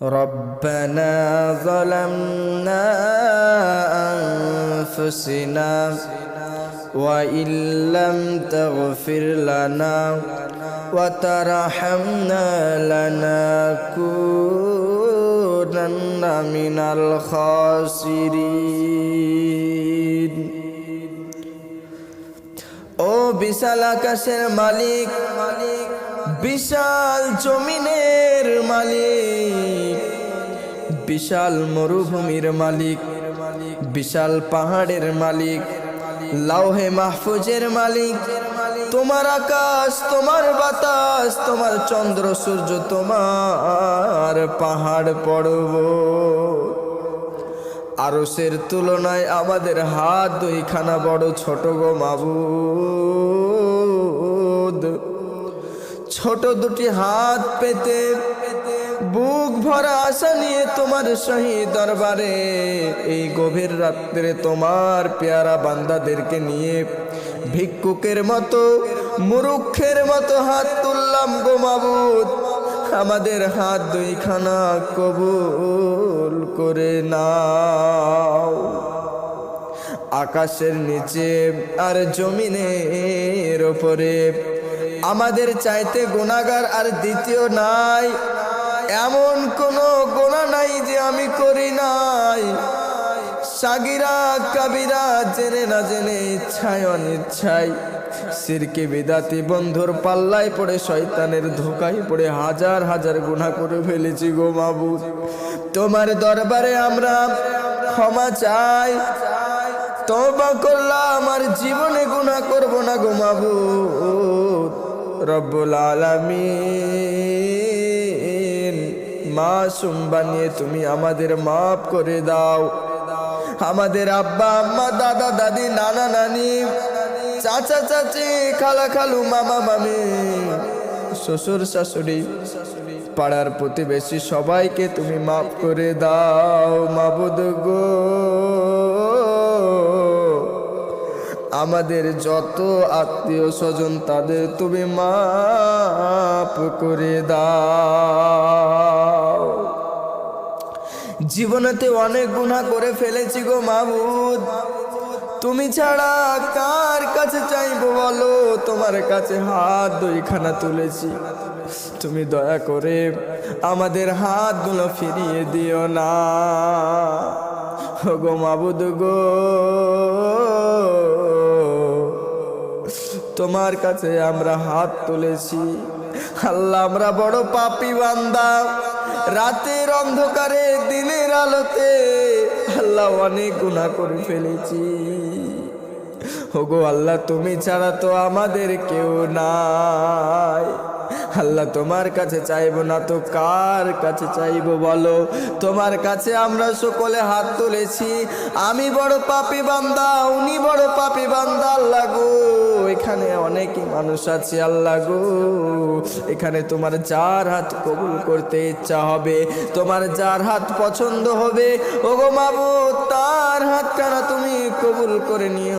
ربنا ظلمنا أنفسنا وإن لم تغفر لنا وترحمنا لنكونن من الخاسرين ও বিশাল আকাশের মালিক বিশাল জমিনের মালিক, বিশাল মরুভূমির মালিক, বিশাল পাহাড়ের মালিক, লাউহে মাহফুজের মালিক। তোমার আকাশ, তোমার বাতাস, তোমার চন্দ্র, সূর্য, তোমার পাহাড় পর্বত। আরসের তুলনায় আমাদের হাত দুইখানা বড়, ছোট গো মাবুদ। ছোট দুটি হাত পেতে বুক ভরা আশা নিয়ে তোমার শহীদ দরবারে। এই গভীর রাত্রে তোমার পেয়ারা বান্দাদেরকে নিয়ে ভিক্ষুকের মতো, মুরুক্ষের মতো হাত তুললাম গো মাবুদ। আমাদের হাত দুইখানা কবুল করে নাও। আকাশের নিচে আর জমিনের ওপরে। আমাদের চাইতে গুণাগার আর দ্বিতীয় নাই। এমন কোনো গোনা নাই যে আমি করি নাই। সাগিরা, কাবিরা, জেনে না জেনে ইচ্ছায় অনিচ্ছায়। সিরকে বিদাতি বন্ধুর পাল্লায় পড়ে শয়তানের ধোকায় পড়ে হাজার হাজার গুণা করে ফেলেছি গো মাবুদ। তোমার দরবারে আমরা ক্ষমা চাই। তবা করলাম আমার জীবনে গুণা করব না গো মাবুদ। রব্বুল আলামিন। মাসুম বানিয়ে তুমি আমাদের মাফ করে দাও। আমাদের আব্বা, আম্মা, দাদা, দাদি, নানা, নানি, চাচা, চাচি, খালা, খালু, মামা, মামি, শ্বশুর, শাশুড়ি, পাড়ার প্রতিবেশী সবাইকে তুমি মাফ করে দাও, মাবুদ গো। আমাদের যত আত্মীয় স্বজন তাদের তুমি মাফ করে দাও। জীবনেতে অনেক গুণা করে ফেলেছি গো মাবুদ। তুমি ছাড়া কার কাছে চাইব বলো? তোমার কাছে হাত দুইখানা তুলেছি। তুমি দয়া করে আমাদের হাতগুলো ফিরিয়ে দিও না। গো মাবুদ গো, তোমার কাছে আমরা হাত তুলেছি। আল্লাহ আমরা বড় পাপি বান্দা। রাতের অন্ধকারে, দিনের আলোতে আল্লাহ অনেক গুণা করে ফেলেছি। ওগো আল্লাহ, তুমি ছাড়া তো আমাদের কেউ নাই। আল্লাহ, তোমার কাছে চাইব না তো কার কাছে চাইব বলো? তোমার কাছে আমরা সকলে হাত তুলেছি। আমি বড় পাপি বান্দা, উনি বড় পাপি বান্দা, আল্লাহ গো। এখানে অনেকই মানুষ আছে, আল্লাহ গো। এখানে তোমার যার হাত কবুল করতে ইচ্ছা হবে, তোমার যার হাত পছন্দ হবে ও গো মাবু তার হাত কেন তুমি কবুল করে নিও।